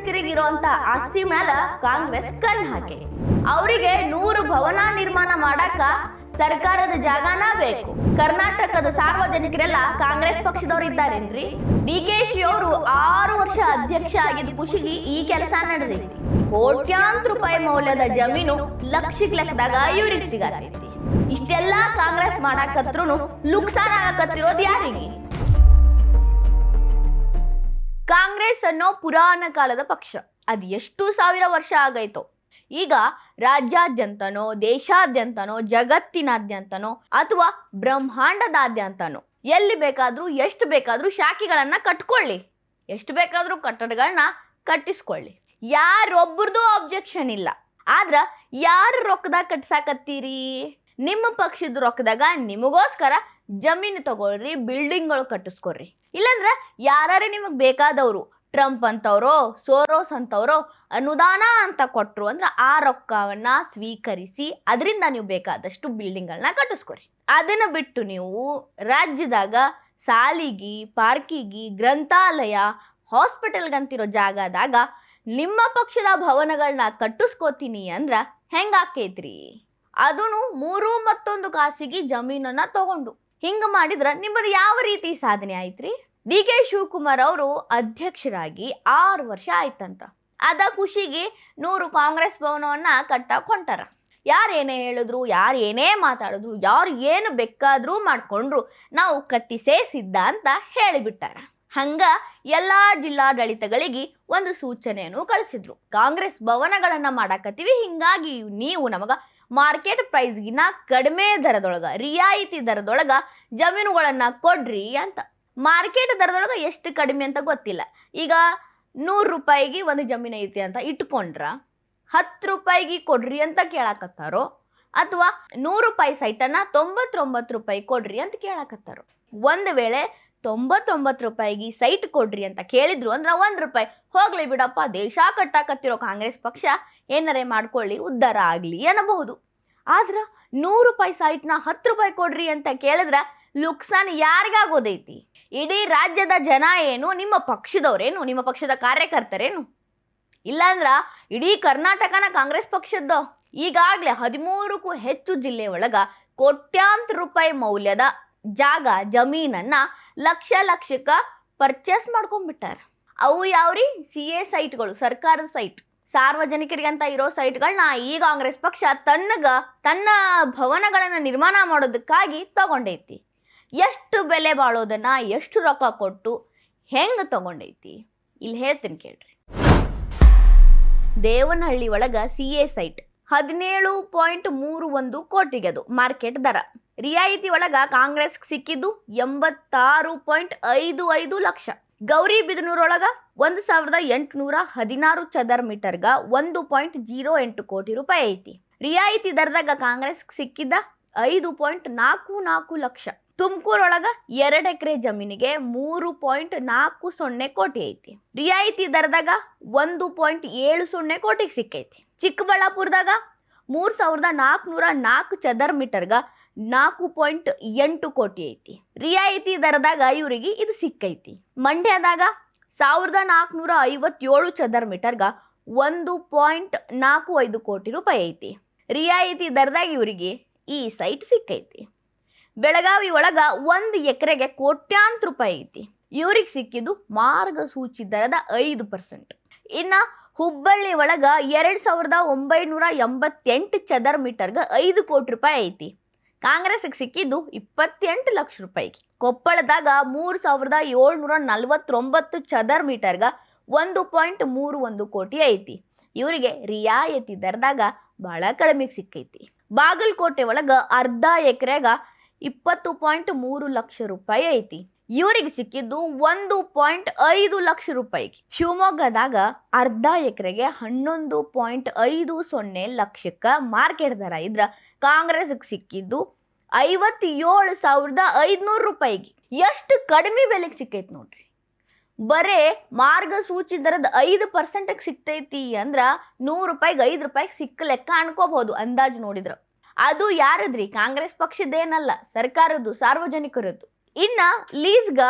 ಸಾರ್ವಜನಿಕರಿಗೆ ಇರುವಂತ ಆಸ್ತಿ ಮ್ಯಾಲ ಕಾಂಗ್ರೆಸ್ ಕಣ್ ಹಾಕಿ ಅವರಿಗೆ ನೂರು ಭವನ ನಿರ್ಮಾಣ ಮಾಡಾಕ ಸರ್ಕಾರದ ಜಾಗನ ಬೇಕು. ಕರ್ನಾಟಕದ ಸಾರ್ವಜನಿಕರೆಲ್ಲ ಕಾಂಗ್ರೆಸ್ ಪಕ್ಷದವ್ರು ಇದ್ದಾರೇನ್ರಿ? ಡಿ ಕೆ ಶಿ ಅವರು ಆರು ವರ್ಷ ಅಧ್ಯಕ್ಷ ಆಗಿದ್ದ ಖುಷಿಗೆ ಈ ಕೆಲಸ ನಡೆದೈತಿ. ಕೋಟ್ಯಾಂತರ ರೂಪಾಯಿ ಮೌಲ್ಯದ ಜಮೀನು ಲಕ್ಷಕ್ ಲೆಕ್ಕದಾಗ ಇವ್ರಿಗೆ ಸಿಗತೈತಿ. ಇಷ್ಟೆಲ್ಲಾ ಕಾಂಗ್ರೆಸ್ ಮಾಡಾಕತ್ರು ಲುಕ್ಸಾನ್ ಆಗಕತ್ತಿರೋದು ಯಾರಿಗೆ? ಕಾಂಗ್ರೆಸ್ ಅನ್ನೋ ಪುರಾಣ ಕಾಲದ ಪಕ್ಷ. ಅದು ಎಷ್ಟು ಸಾವಿರ ವರ್ಷ ಆಗೈತೋ. ಈಗ ರಾಜ್ಯಾದ್ಯಂತನೋ, ದೇಶಾದ್ಯಂತನೋ, ಜಗತ್ತಿನಾದ್ಯಂತನೋ, ಅಥವಾ ಬ್ರಹ್ಮಾಂಡದಾದ್ಯಂತನೋ, ಎಲ್ಲಿ ಬೇಕಾದರೂ, ಎಷ್ಟು ಬೇಕಾದರೂ ಶಾಖೆಗಳನ್ನು ಕಟ್ಕೊಳ್ಳಿ. ಎಷ್ಟು ಬೇಕಾದರೂ ಕಟ್ಟಡಗಳನ್ನ ಕಟ್ಟಿಸ್ಕೊಳ್ಳಿ. ಯಾರೊಬ್ಬರದು ಆಬ್ಜೆಕ್ಷನ್ ಇಲ್ಲ. ಆದ್ರೆ ಯಾರು ರೊಕ್ಕದಾಗ ಕಟ್ಸಾಕತ್ತೀರಿ? ನಿಮ್ಮ ಪಕ್ಷದ ರೊಕ್ಕದಾಗ ನಿಮಗೋಸ್ಕರ ಜಮೀನು ತಗೊಳ್ರಿ ಬಿಲ್ಡಿಂಗ್ಗಳು ಕಟ್ಟಿಸ್ಕೊಳ್ರಿ. ಇಲ್ಲಂದ್ರ ಯಾರೇ ನಿಮಗೆ ಬೇಕಾದವರು ಟ್ರಂಪ್ ಅಂತವ್ರೋ ಸೋರೋಸ್ ಅಂತವ್ರೋ, ಅನುದಾನ ಅಂತ ಕೊಟ್ರು ಅಂದ್ರೆ ಆ ರೊಕ್ಕವನ್ನ ಸ್ವೀಕರಿಸಿ ಅದರಿಂದ ನೀವು ಬೇಕಾದಷ್ಟು ಬಿಲ್ಡಿಂಗ್ಗಳನ್ನ ಕಟ್ಟಿಸ್ಕೊರಿ ಅದನ್ನ ಬಿಟ್ಟು ನೀವು ರಾಜ್ಯದಾಗ ಸಾಲಿಗಿ, ಪಾರ್ಕಿಗಿ, ಗ್ರಂಥಾಲಯ, ಹಾಸ್ಪಿಟಲ್ಗಂತಿರೋ ಜಾಗದಾಗ ನಿಮ್ಮ ಪಕ್ಷದ ಭವನಗಳನ್ನ ಕಟ್ಟಿಸ್ಕೋತೀನಿ ಅಂದ್ರ ಹೆಂಗಾಕೈತ್ರಿ? ಅದನ್ನು ಮೂರು ಮತ್ತೊಂದು ಖಾಸಗಿ ಜಮೀನನ್ನ ತಗೊಂಡು. ಹಿಂಗ ಮಾಡಿದ್ರ ನಿಮ್ಮದು ಯಾವ ರೀತಿ ಸಾಧನೆ ಆಯ್ತ್ರಿ? ಡಿ ಕೆ ಶಿವಕುಮಾರ್ ಅವರು ಅಧ್ಯಕ್ಷರಾಗಿ ಆರು ವರ್ಷ ಆಯ್ತಂತ. ಅದ ಖುಷಿಗೆ ನೂರು ಕಾಂಗ್ರೆಸ್ ಭವನವನ್ನ ಕಟ್ಟಾಕ್ ಹೊಂಟಾರ ಯಾರು ಏನೇ ಹೇಳಿದ್ರು, ಯಾರು ಏನೇ ಮಾತಾಡಿದ್ರು, ಯಾರು ಏನು ಬೇಕಾದರೂ ಮಾಡ್ಕೊಂಡ್ರು, ನಾವು ಕಟ್ಟಿಸೇ ಸಿದ್ಧ ಅಂತ ಹೇಳಿಬಿಟ್ಟಾರ. ಹಂಗ ಎಲ್ಲಾ ಜಿಲ್ಲಾಡಳಿತಗಳಿಗೆ ಒಂದು ಸೂಚನೆಯನ್ನು ಕಳಿಸಿದ್ರು. ಕಾಂಗ್ರೆಸ್ ಭವನಗಳನ್ನ ಮಾಡಾಕತ್ತೀವಿ, ಹಿಂಗಾಗಿ ನೀವು ನಮಗ ಮಾರ್ಕೆಟ್ ಪ್ರೈಸ್ಗಿನ ಕಡಿಮೆ ದರದೊಳಗ, ರಿಯಾಯಿತಿ ದರದೊಳಗ ಜಮೀನುಗಳನ್ನ ಕೊಡ್ರಿ ಅಂತ. ಮಾರ್ಕೆಟ್ ದರದೊಳಗ ಎಷ್ಟು ಕಡಿಮೆ ಅಂತ ಗೊತ್ತಿಲ್ಲ. ಈಗ ನೂರು ರೂಪಾಯಿಗೆ ಒಂದು ಜಮೀನು ಐತಿ ಅಂತ ಇಟ್ಕೊಂಡ್ರ, ಹತ್ತು ರೂಪಾಯಿಗೆ ಕೊಡ್ರಿ ಅಂತ ಕೇಳಾಕತ್ತಾರೋ, ಅಥವಾ ನೂರು ರೂಪಾಯಿ ಸೈಟನ್ನ ತೊಂಬತ್ತೊಂಬತ್ತು ರೂಪಾಯಿ ಕೊಡ್ರಿ ಅಂತ ಕೇಳಾಕತ್ತಾರೋ. ಒಂದು ವೇಳೆ ತೊಂಬತ್ತೊಂಬತ್ತು ರೂಪಾಯಿಗೆ ಸೈಟ್ ಕೊಡ್ರಿ ಅಂತ ಕೇಳಿದ್ರು. ಅಂದ್ರೆ ಒಂದು ರೂಪಾಯಿ. ಹೋಗ್ಲಿ ಬಿಡಪ್ಪ, ದೇಶ ಕಟ್ಟಾಕತ್ತಿರೋ ಕಾಂಗ್ರೆಸ್ ಪಕ್ಷ ಏನರೇ ಮಾಡ್ಕೊಳ್ಳಿ, ಉದ್ಧಾರ ಆಗಲಿ ಅನ್ನಬಹುದು. ಆದ್ರೆ ನೂರು ರೂಪಾಯಿ ಸೈಟ್ನ ಹತ್ತು ರೂಪಾಯಿ ಕೊಡ್ರಿ ಅಂತ ಕೇಳಿದ್ರೆ ಲುಕ್ಸಾನ್ ಯಾರಿಗಾಗೋದೈತಿ? ಇಡೀ ರಾಜ್ಯದ ಜನ ಏನು? ನಿಮ್ಮ ಪಕ್ಷದವ್ರೇನು? ನಿಮ್ಮ ಪಕ್ಷದ ಕಾರ್ಯಕರ್ತರೇನು? ಇಲ್ಲಾಂದ್ರ ಇಡೀ ಕರ್ನಾಟಕನ ಕಾಂಗ್ರೆಸ್ ಪಕ್ಷದ್ದು. ಈಗಾಗಲೇ ಹದಿಮೂರಕ್ಕೂ ಹೆಚ್ಚು ಜಿಲ್ಲೆ ಒಳಗ ಕೋಟ್ಯಾಂತರ ರೂಪಾಯಿ ಮೌಲ್ಯದ ಜಾಗ, ಜಮೀನನ್ನ ಲಕ್ಷ ಲಕ್ಷಕ್ಕ ಪರ್ಚೇಸ್ ಮಾಡ್ಕೊಂಡ್ಬಿಟ್ಟಾರ. ಅವು ಯಾವ್ರಿ? ಸಿ ಎ ಸೈಟ್ಗಳು ಸರ್ಕಾರದ ಸೈಟ್ ಸಾರ್ವಜನಿಕರಿಗಂತ ಇರೋ ಸೈಟ್ಗಳನ್ನ ಈ ಕಾಂಗ್ರೆಸ್ ಪಕ್ಷ ತನ್ನಗ, ತನ್ನ ಭವನಗಳನ್ನ ನಿರ್ಮಾಣ ಮಾಡೋದಕ್ಕಾಗಿ ತಗೊಂಡೈತಿ. ಎಷ್ಟು ಬೆಲೆ ಬಾಳೋದನ್ನ, ಎಷ್ಟು ರೊಕ್ಕ ಕೊಟ್ಟು ಹೆಂಗೆ ತಗೊಂಡೈತಿ? ಇಲ್ಲಿ ಹೇಳ್ತೀನಿ ಕೇಳ್ರಿ. ದೇವನಹಳ್ಳಿ ಒಳಗ ಸಿ ಎ ಸೈಟ್ ಹದಿನೇಳು ಪಾಯಿಂಟ್ ಮೂರು ಒಂದು ಕೋಟಿಗೆ ಅದು ಮಾರ್ಕೆಟ್ ದರ. ರಿಯಾಯಿತಿ ಒಳಗ ಕಾಂಗ್ರೆಸ್ ಸಿಕ್ಕಿದ್ದು ಎಂಬತ್ತಾರು ಪಾಯಿಂಟ್ ಐದು ಐದು ಲಕ್ಷ. ಗೌರಿ ಬಿದನೂರೊಳಗ ಒಂದು ಸಾವಿರದ ಎಂಟುನೂರ ಹದಿನಾರು ಚದರ್ ಮೀಟರ್ಗ ಒಂದು ಪಾಯಿಂಟ್ ಜೀರೋ ಎಂಟು ಕೋಟಿ ರೂಪಾಯಿ ಐತಿ. ರಿಯಾಯಿತಿ ದರದಾಗ ಕಾಂಗ್ರೆಸ್ ಸಿಕ್ಕಿದ್ದ ಐದು ಪಾಯಿಂಟ್ ನಾಲ್ಕು ನಾಲ್ಕು ಲಕ್ಷ. ತುಮಕೂರೊಳಗ ಎರಡು ಎಕರೆ ಜಮೀನಿಗೆ ಮೂರು ಪಾಯಿಂಟ್ ನಾಲ್ಕು ಸೊನ್ನೆ ಕೋಟಿ ಐತಿ. ರಿಯಾಯಿತಿ ದರದಾಗ ಒಂದು ಪಾಯಿಂಟ್ ಏಳು ಸೊನ್ನೆ ಕೋಟಿಗೆ ಸಿಕ್ಕೈತಿ. ಚಿಕ್ಕಬಳ್ಳಾಪುರದಾಗ ಮೂರು ಸಾವಿರದ ನಾಲ್ಕುನೂರ ನಾಲ್ಕು ಚದರ್ ಮೀಟರ್ಗ ನಾಲ್ಕು ಪಾಯಿಂಟ್ ಎಂಟು ಕೋಟಿ ಐತಿ. ರಿಯಾಯಿತಿ ದರದಾಗ ಇವರಿಗೆ ಇದು ಸಿಕ್ಕೈತಿ. ಮಂಡ್ಯದಾಗ ಸಾವಿರದ ನಾಲ್ಕುನೂರ ಐವತ್ತೇಳು ಚದರ್ ಮೀಟರ್ಗ ಒಂದು ಪಾಯಿಂಟ್ ನಾಲ್ಕು ಐದು ಕೋಟಿ ರೂಪಾಯಿ ಐತಿ. ರಿಯಾಯಿತಿ ದರದಾಗ ಇವರಿಗೆ ಈ ಸೈಟ್ ಸಿಕ್ಕೈತಿ. ಬೆಳಗಾವಿ ಒಳಗ ಒಂದು ಎಕರೆಗೆ ಕೋಟ್ಯಾಂತರ ರೂಪಾಯಿ ಐತಿ. ಇವ್ರಿಗೆ ಸಿಕ್ಕಿದ್ದು ಮಾರ್ಗಸೂಚಿ ದರದ ಐದು ಪರ್ಸೆಂಟ್. ಇನ್ನು ಹುಬ್ಬಳ್ಳಿ ಒಳಗ ಎರಡು ಸಾವಿರದ ಒಂಬೈನೂರ ಎಂಬತ್ತೆಂಟು ಚದರ್ ಮೀಟರ್ಗೆ ಐದು ಕೋಟಿ ರೂಪಾಯಿ ಐತಿ. ಕಾಂಗ್ರೆಸ್ಗೆ ಸಿಕ್ಕಿದ್ದು ಇಪ್ಪತ್ತೆಂಟು ಲಕ್ಷ ರೂಪಾಯಿಗೆ. ಕೊಪ್ಪಳದಾಗ ಮೂರು ಸಾವಿರದ ಏಳ್ನೂರ ನಲ್ವತ್ತೊಂಬತ್ತು ಚದರ್ ಮೀಟರ್ಗ ಒಂದು ಪಾಯಿಂಟ್ ಮೂರು ಒಂದು ಕೋಟಿ ಐತಿ. ಇವರಿಗೆ ರಿಯಾಯಿತಿ ದರದಾಗ ಬಹಳ ಕಡಿಮೆಗೆ ಸಿಕ್ಕೈತಿ. ಬಾಗಲಕೋಟೆ ಒಳಗೆ ಅರ್ಧ ಎಕರೆಗ ಇಪ್ಪತ್ತು ಪಾಯಿಂಟ್ ಮೂರು ಲಕ್ಷ ರೂಪಾಯಿ ಐತಿ. ಇವರಿಗೆ ಸಿಕ್ಕಿದ್ದು ಒಂದು ಪಾಯಿಂಟ್ ಐದು ಲಕ್ಷ ರೂಪಾಯಿಗೆ. ಶಿವಮೊಗ್ಗದಾಗ ಅರ್ಧ ಎಕರೆಗೆ ಹನ್ನೊಂದು ಪಾಯಿಂಟ್ ಐದು ಸೊನ್ನೆ ಲಕ್ಷಕ್ಕ ಮಾರ್ಕೆಟ್ ದರ ಇದ್ರ ಕಾಂಗ್ರೆಸ್ಗೆ ಸಿಕ್ಕಿದ್ದು ಐವತ್ತೇಳು ಸಾವಿರದ ಐದುನೂರು ರೂಪಾಯಿಗೆ. ಎಷ್ಟು ಕಡಿಮೆ ಬೆಲೆಗೆ ಸಿಕ್ಕೈತಿ ನೋಡ್ರಿ. ಬರೇ ಮಾರ್ಗಸೂಚಿ ದರದ ಐದು ಪರ್ಸೆಂಟಿಗೆ ಸಿಗ್ತೈತಿ ಅಂದ್ರ ನೂರು ರೂಪಾಯಿಗೆ ಐದು ರೂಪಾಯಿಗೆ ಸಿಕ್ಕ ಲೆಕ್ಕ ಅನ್ಕೋಬಹುದು ಅಂದಾಜು ನೋಡಿದ್ರ. ಅದು ಯಾರದ್ರಿ? ಕಾಂಗ್ರೆಸ್ ಪಕ್ಷದ್ದೇನಲ್ಲ ಸರ್ಕಾರದ್ದು, ಸಾರ್ವಜನಿಕರದ್ದು. ಇನ್ನ ಲೀಸ್ಗ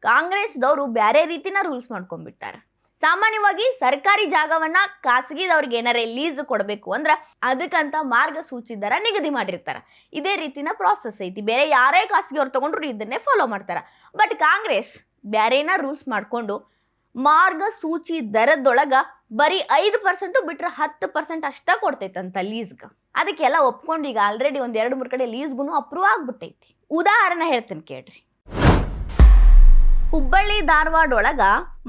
ಕಾಂಗ್ರೆಸ್ದವರು ಬೇರೆ ರೀತಿನ ರೂಲ್ಸ್ ಮಾಡ್ಕೊಂಡ್ಬಿಟ್ಟಾರ. ಸಾಮಾನ್ಯವಾಗಿ ಸರ್ಕಾರಿ ಜಾಗವನ್ನ ಖಾಸಗಿದವ್ರಿಗೆ ಏನಾರೇ ಲೀಸ್ ಕೊಡಬೇಕು ಅಂದ್ರೆ ಅದಕ್ಕಂತ ಮಾರ್ಗಸೂಚಿ ದರ ನಿಗದಿ ಮಾಡಿರ್ತಾರೆ. ಇದೇ ರೀತಿನ ಪ್ರಾಸೆಸ್ ಐತಿ. ಬೇರೆ ಯಾರೇ ಖಾಸಗಿಯವ್ರು ತಗೊಂಡ್ರು ಇದನ್ನೇ ಫಾಲೋ ಮಾಡ್ತಾರೆ. ಬಟ್ ಕಾಂಗ್ರೆಸ್ ಬೇರೆನ ರೂಲ್ಸ್ ಮಾಡಿಕೊಂಡು ಮಾರ್ಗಸೂಚಿ ದರದೊಳಗೆ ಬರೀ ಐದು ಪರ್ಸೆಂಟು ಬಿಟ್ರೆ ಹತ್ತು ಪರ್ಸೆಂಟ್ ಅಷ್ಟ ಕೊಡ್ತೈತಂತ ಲೀಸ್ಗೆ. ಅದಕ್ಕೆಲ್ಲ ಒಪ್ಕೊಂಡು ಈಗ ಆಲ್ರೆಡಿ ಒಂದು ಎರಡು ಮೂರು ಕಡೆ ಲೀಸ್ಗೂ ಅಪ್ರೂವ್ ಆಗ್ಬಿಟ್ಟೈತಿ. ಉದಾಹರಣೆ ಹೇಳ್ತೀನಿ ಕೇಳ್ರಿ. ಹುಬ್ಬಳ್ಳಿ ಧಾರವಾಡ ಒಳಗ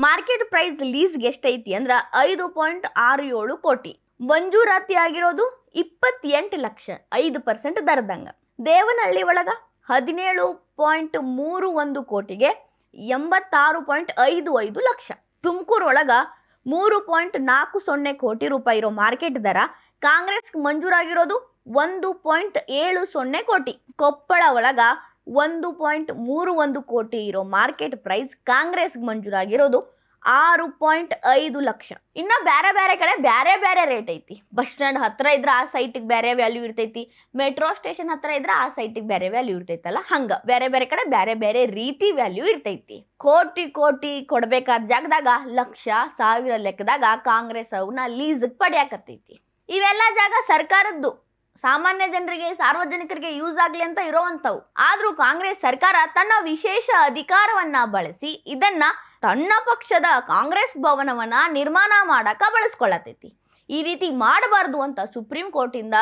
ಮಾರ್ಕೆಟ್ ಪ್ರೈಸ್ ಲೀಸ್ಗೆ ಎಷ್ಟೈತಿ ಅಂದ್ರ ಐದು ಪಾಯಿಂಟ್ ಆರು ಏಳು ಕೋಟಿ. ಮಂಜೂರಾತಿ ಆಗಿರೋದು ಇಪ್ಪತ್ತೆಂಟು ಲಕ್ಷ ಐದು ಪರ್ಸೆಂಟ್ ದರದಂಗ. ದೇವನಹಳ್ಳಿ ಒಳಗ ಹದಿನೇಳು ಪಾಯಿಂಟ್ ಮೂರು ಒಂದು ಕೋಟಿಗೆ ಎಂಬತ್ತಾರು ಪಾಯಿಂಟ್ ಐದು ಐದು ಲಕ್ಷ. ತುಮಕೂರು ಒಳಗ ಮೂರು ಪಾಯಿಂಟ್ ನಾಲ್ಕು ಸೊನ್ನೆ ಕೋಟಿ ರೂಪಾಯಿ ಇರೋ ಮಾರ್ಕೆಟ್ ದರ ಕಾಂಗ್ರೆಸ್ ಮಂಜೂರಾಗಿರೋದು ಒಂದು ಪಾಯಿಂಟ್ ಏಳು ಸೊನ್ನೆ ಕೋಟಿ. ಕೊಪ್ಪಳ ಒಳಗ ಒಂದು ಪಾಯಿಂಟ್ ಮೂರು ಒಂದು ಕೋಟಿ ಇರೋ ಮಾರ್ಕೆಟ್ ಪ್ರೈಸ್ ಕಾಂಗ್ರೆಸ್ ಮಂಜೂರಾಗಿರೋದು ಆರು ಪಾಯಿಂಟ್ ಐದು ಲಕ್ಷ. ಇನ್ನ ಬೇರೆ ಬೇರೆ ಕಡೆ ಬೇರೆ ಬೇರೆ ರೇಟ್ ಐತಿ. ಬಸ್ ಸ್ಟ್ಯಾಂಡ್ ಹತ್ರ ಇದ್ರೆ ಆ ಸೈಟಿಗೆ ಬೇರೆ ವ್ಯಾಲ್ಯೂ ಇರ್ತೈತಿ. ಮೆಟ್ರೋ ಸ್ಟೇಷನ್ ಹತ್ರ ಇದ್ರೆ ಆ ಸೈಟಿಗೆ ಬೇರೆ ವ್ಯಾಲ್ಯೂ ಇರ್ತೈತಲ್ಲ, ಹಂಗ ಬೇರೆ ಬೇರೆ ಕಡೆ ಬೇರೆ ಬೇರೆ ರೀತಿ ವ್ಯಾಲ್ಯೂ ಇರ್ತೈತಿ. ಕೋಟಿ ಕೋಟಿ ಕೊಡಬೇಕಾದ ಜಾಗದಾಗ ಲಕ್ಷ ಸಾವಿರ ಲೆಕ್ಕದಾಗ ಕಾಂಗ್ರೆಸ್ ಅವನ್ನ ಲೀಸ್ಗೆ ಪಡ್ಯಾಕತ್ತೈತಿ. ಇವೆಲ್ಲ ಜಾಗ ಸರ್ಕಾರದ್ದು. ಸಾಮಾನ್ಯ ಜನರಿಗೆ, ಸಾರ್ವಜನಿಕರಿಗೆ ಯೂಸ್ ಆಗ್ಲಿ ಅಂತ ಇರೋವಂಥವು. ಆದರೂ ಕಾಂಗ್ರೆಸ್ ಸರ್ಕಾರ ತನ್ನ ವಿಶೇಷ ಅಧಿಕಾರವನ್ನ ಬಳಸಿ ಇದನ್ನ ತನ್ನ ಪಕ್ಷದ ಕಾಂಗ್ರೆಸ್ ಭವನವನ್ನ ನಿರ್ಮಾಣ ಮಾಡಕ ಬಳಸ್ಕೊಳ್ಳತೈತಿ ಈ ರೀತಿ ಮಾಡಬಾರ್ದು ಅಂತ ಸುಪ್ರೀಂ ಕೋರ್ಟಿಂದ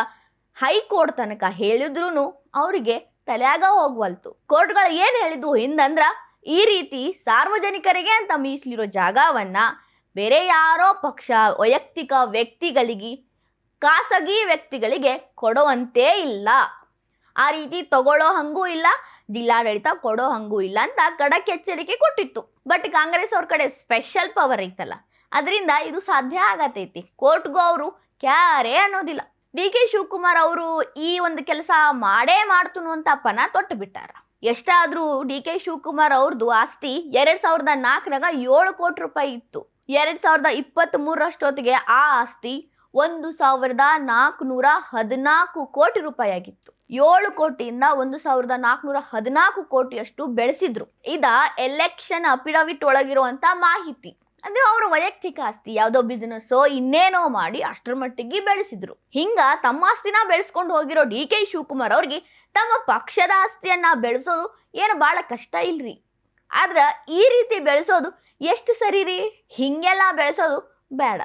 ಹೈಕೋರ್ಟ್ ತನಕ ಹೇಳಿದ್ರು ಅವರಿಗೆ ತಲೆಯಾಗ ಹೋಗ್ವಲ್ತು. ಕೋರ್ಟ್ಗಳು ಏನು ಹೇಳಿದ್ವು ಹಿಂದಂದ್ರ, ಈ ರೀತಿ ಸಾರ್ವಜನಿಕರಿಗೆ ಅಂತ ಮೀಸಲಿರೋ ಜಾಗವನ್ನ ಬೇರೆ ಯಾರೋ ಪಕ್ಷ, ವೈಯಕ್ತಿಕ ವ್ಯಕ್ತಿಗಳಿಗೆ ಖಾಸಗಿ ವ್ಯಕ್ತಿಗಳಿಗೆ ಕೊಡುವಂತೆ ಇಲ್ಲ. ಆ ರೀತಿ ತಗೊಳ್ಳೋ ಹಂಗೂ ಇಲ್ಲ, ಜಿಲ್ಲಾಡಳಿತ ಕೊಡೋ ಹಂಗೂ ಇಲ್ಲ ಅಂತ ಖಡಕ್ ಎಚ್ಚರಿಕೆ ಕೊಟ್ಟಿತ್ತು. ಬಟ್ ಕಾಂಗ್ರೆಸ್ ಅವ್ರ ಕಡೆ ಸ್ಪೆಷಲ್ ಪವರ್ ಐತಲ್ಲ ಅದರಿಂದ ಇದು ಸಾಧ್ಯ ಆಗತೈತಿ. ಕೋರ್ಟ್ಗೂ ಅವರು ಕ್ಯಾರೇ ಅನ್ನೋದಿಲ್ಲ. ಡಿ ಕೆ ಶಿವಕುಮಾರ್ ಅವರು ಈ ಒಂದು ಕೆಲಸ ಮಾಡೇ ಮಾಡ್ತನು ಅಂತ ಪನ ತೊಟ್ಟು ಬಿಟ್ಟಾರ. ಎಷ್ಟಾದರೂ ಡಿ ಕೆ ಶಿವಕುಮಾರ್ ಅವ್ರದ್ದು ಆಸ್ತಿ ಎರಡು ಸಾವಿರದ ನಾಲ್ಕರಾಗ ಏಳು ಕೋಟಿ ರೂಪಾಯಿ ಇತ್ತು. ಎರಡು ಸಾವಿರದ ಇಪ್ಪತ್ತ್ ಮೂರರಷ್ಟೊತ್ತಿಗೆ ಆ ಆಸ್ತಿ ಒಂದು ಸಾವಿರದ ನಾಲ್ಕುನೂರ ಹದಿನಾಲ್ಕು ಕೋಟಿ ರೂಪಾಯಿ ಆಗಿತ್ತು ಏಳು ಕೋಟಿಯಿಂದ ಒಂದು ಸಾವಿರದ ನಾಲ್ಕುನೂರ ಹದಿನಾಲ್ಕು ಕೋಟಿಯಷ್ಟು ಬೆಳೆಸಿದ್ರು. ಇದ ಎಲೆಕ್ಷನ್ ಅಫಿಡವಿಟ್ ಒಳಗಿರುವಂತ ಮಾಹಿತಿ. ಅಂದ್ರೆ ಅವರ ವೈಯಕ್ತಿಕ ಆಸ್ತಿ, ಯಾವುದೋ ಬಿಸ್ನೆಸ್ಸೋ ಇನ್ನೇನೋ ಮಾಡಿ ಅಷ್ಟರ ಮಟ್ಟಿಗೆ ಬೆಳೆಸಿದ್ರು. ಹಿಂಗ ತಮ್ಮ ಆಸ್ತಿನ ಬೆಳೆಸ್ಕೊಂಡು ಹೋಗಿರೋ ಡಿ ಕೆ ಶಿವಕುಮಾರ್ ಅವ್ರಿಗೆ ತಮ್ಮ ಪಕ್ಷದ ಆಸ್ತಿಯನ್ನ ಬೆಳೆಸೋದು ಏನು ಬಹಳ ಕಷ್ಟ ಇಲ್ರಿ? ಆದ್ರ ಈ ರೀತಿ ಬೆಳೆಸೋದು ಎಷ್ಟು ಸರಿ ರೀ? ಹಿಂಗೆಲ್ಲ ಬೆಳೆಸೋದು ಬೇಡ.